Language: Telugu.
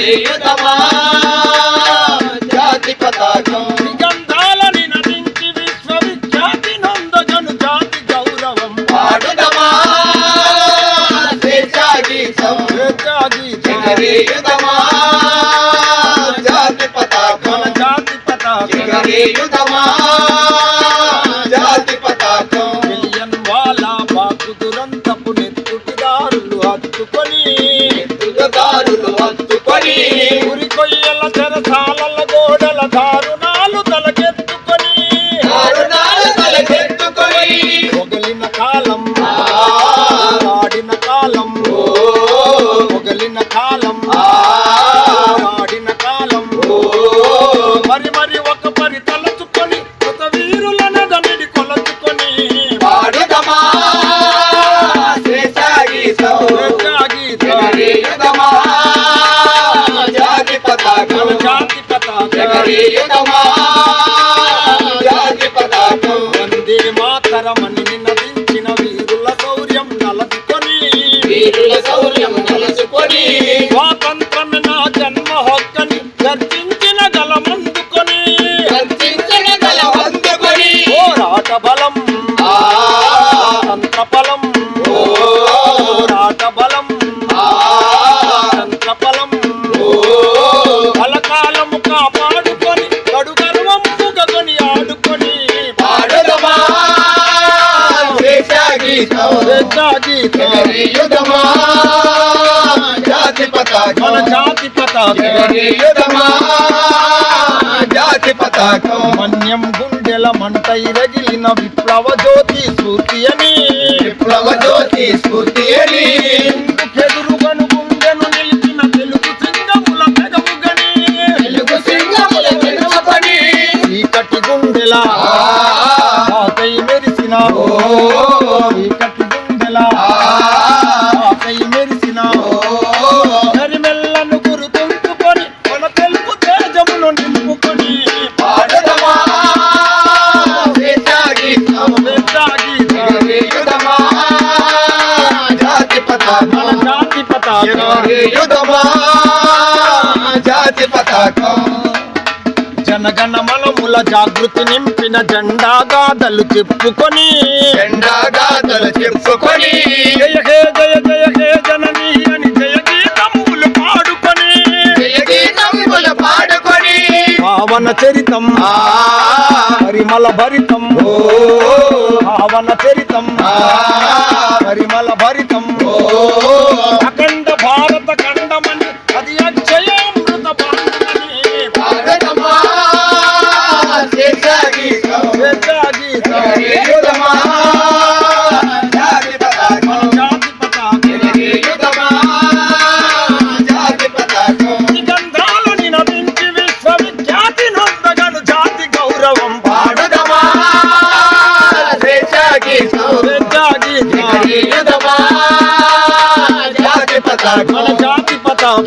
ఎగరేయుదమా జాతి పతాకం. దిగంధాలని నటించి విశ్వవిఖ్యాతి నొందగను జాతి గౌరవం. పాడుదమా? స్వేచ్ఛా గీతం. గోడల దారు పతాకం. జాతి పతాకం జాతి పతాకం వందే మాతరమని నదించిన వీరుల శౌర్యం నలదుకొని వీరుల శౌర్యం కలుసుకొని స్వాతంత్రమే నా జన్మ హక్కని గర్జించిన శేషాగీతం. స్వేచ్ఛా గీతం ఎగరేయుదమా జాతి పతాకం మన జాతి పతాకం ఎగరేయుదమా జాతి పతాకం మన్యం గుండెల మంటై రగిలిన విప్లవ జ్యోతి స్ఫూర్తి అని విప్లవ జ్యోతి స్ఫూర్తి అని చెదురుగను ఎగరేయుదమా జాతి పతాకం. జనగణ మనముల జాగృతి నింపిన జెండా గాథలు చెప్పుకొని. జెండా గాథలు చెప్పుకొని. జయ హే జయ జయ హే జనని అని జయ గీతములు పాడుకొని. జయ గీతములు పాడుకొని. పావన చరితం పరిమళ భరితం ఓ, పావన చరితం పతాకం మన జాతి పతాకం.